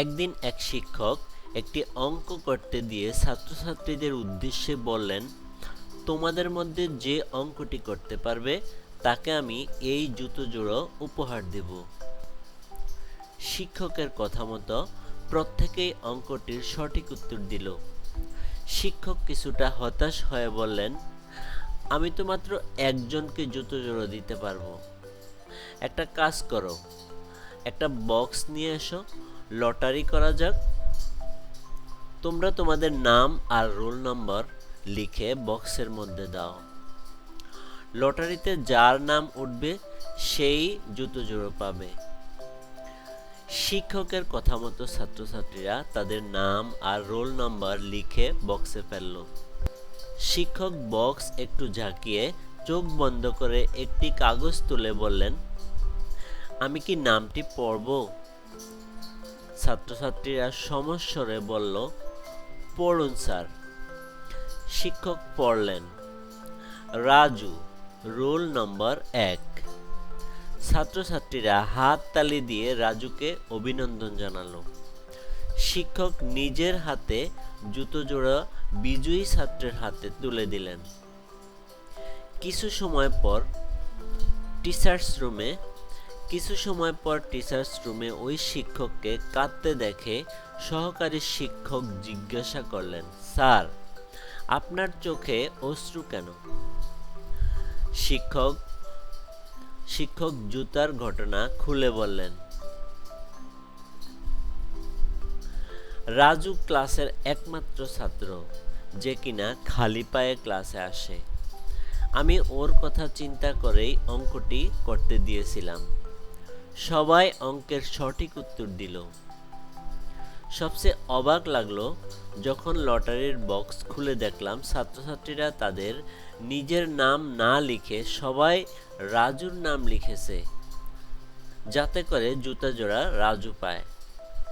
একদিন এক শিক্ষক একটি অঙ্ক করতে দিয়ে ছাত্রছাত্রীদের উদ্দেশ্যে বললেন, তোমাদের মধ্যে যে অঙ্কটি করতে পারবে, তাকে আমি এই জুতো জোড়ো উপহার দেব। শিক্ষকের কথা মতো প্রত্যেকেই অঙ্কটির সঠিক উত্তর দিল। শিক্ষক কিছুটা হতাশ হয়ে বললেন, আমি তো মাত্র একজনকে জুতো জোড়ো দিতে পারব। একটা কাজ করো, একটা বক্স নিয়ে এসো লটারি করা যাক। তোমরা তোমাদের নাম আর রোল নম্বর লিখে বক্সের মধ্যে দাও। লটারিতে যার নাম উঠবে, সেই জুতো জোড়ো পাবে। শিক্ষকের কথা মতো ছাত্রছাত্রীরা তাদের নাম আর রোল নাম্বার লিখে বক্সে ফেলল। শিক্ষক বক্স একটু ঝাঁকিয়ে চোখ বন্ধ করে একটি কাগজ তুলে বললেন, আমি কি নামটি পড়ব? ছাত্রছাত্রীরা সমস্বরে বলল, পড়ুন স্যার। শিক্ষক পড়লেন, রাজু, রোল নম্বর এক। ছাত্রছাত্রীরা হাত তালি দিয়ে রাজুকে অভিনন্দন জানালো। শিক্ষক নিজের হাতে জুতো জোড়া বিজয়ী ছাত্রের হাতে তুলে দিলেন। কিছু সময় পর টিচার্স রুমে কিছু সময় পর টিচার্স রুমে ওই শিক্ষককে কাঁদতে দেখে সহকারী শিক্ষক জিজ্ঞাসা করলেন, স্যার, আপনার চোখে অশ্রু কেন? শিক্ষক শিক্ষক জুতার ঘটনা খুলে বললেন, রাজু ক্লাসের একমাত্র ছাত্র, যে কিনা খালি পায়ে ক্লাসে আসে। আমি ওর কথা চিন্তা করেই অঙ্কটি করতে দিয়েছিলাম। সবাই অঙ্কের সঠিক উত্তর দিল। সবচেয়ে অবাক লাগল যখন লটারির বক্স খুলে দেখলাম ছাত্রছাত্রীরা তাদের নিজের নাম না লিখে সবাই রাজুর নাম লিখেছে, যাতে করে জুতা জোড়া রাজু পায়।